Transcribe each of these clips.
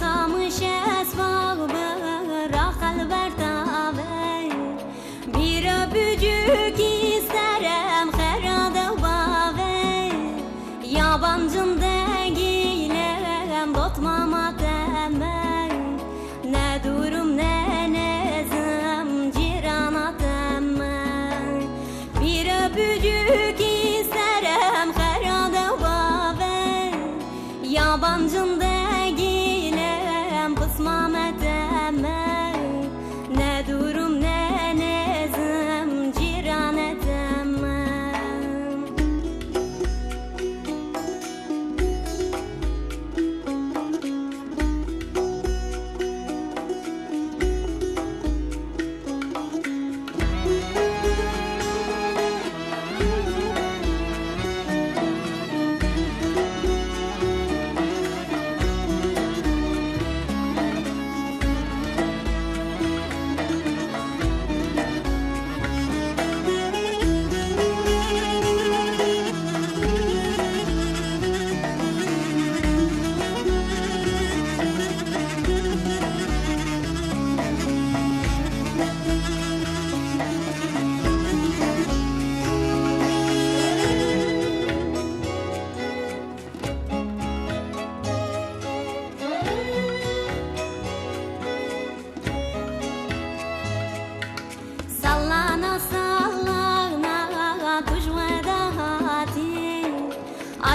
Kamış esbab bırakal bertave Bir öpücük isterim herhalde bave Yabancım değilim botmama temel. Ne durum ne nezim cirana temel. Bir öpücük isterim herhalde bave Yabancım değilim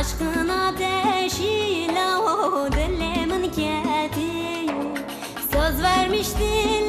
Aşkın ateşiyle o dilimin keti Söz vermiştin